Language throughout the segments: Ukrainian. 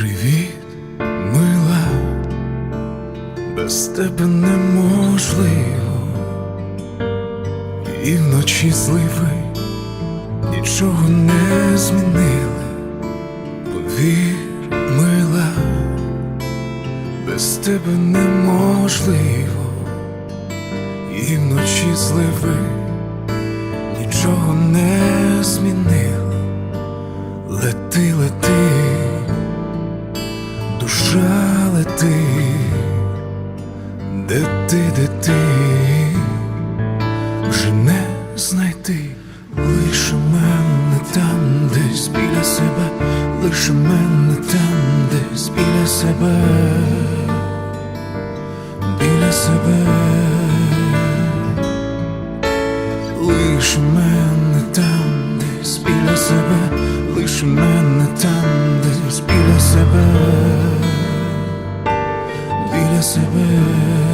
Привіт, мила, без тебе неможливо, і вночі зливи нічого не змінили. Повір, мила, без тебе неможливо, і вночі зливи нічого не змінили. Лети, лети, де ти, де ти, вже не знайти, лише мене там, десь біля себе, лише мене там, десь біля себе, біля себе, лише мене там, десь біля себе, лише мене там, десь біля себе, біля себе.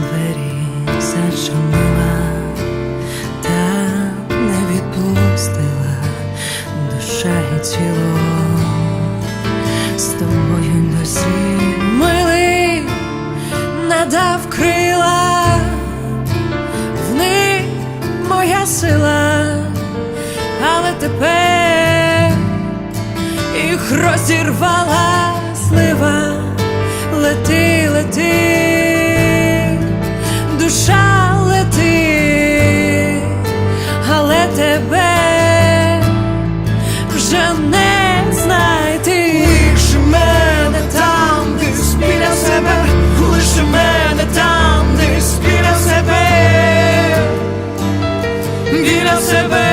Двері зачинила та не відпустила. Душа і тіло з тобою досі милий надав крила, в них моя сила, але тепер їх розірвала слива, лети, лети, біля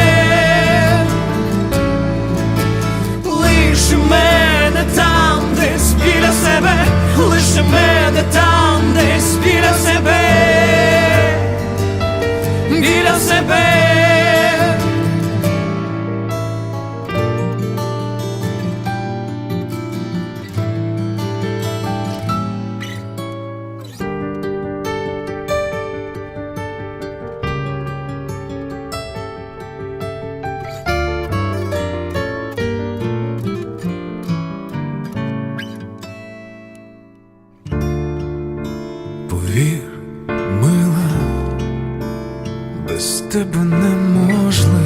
без тебе неможливо,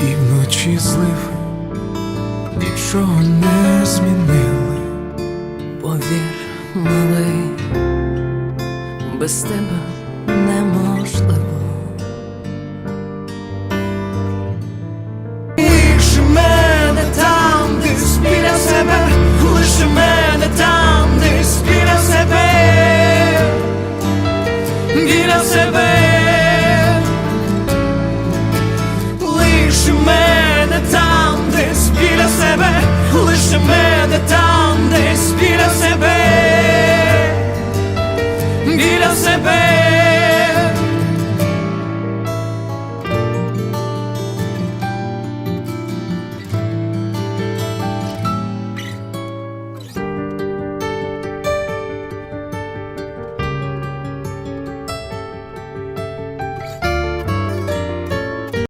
і вночі зливи нічого не змінили. Повір, малий, без тебе неможливо.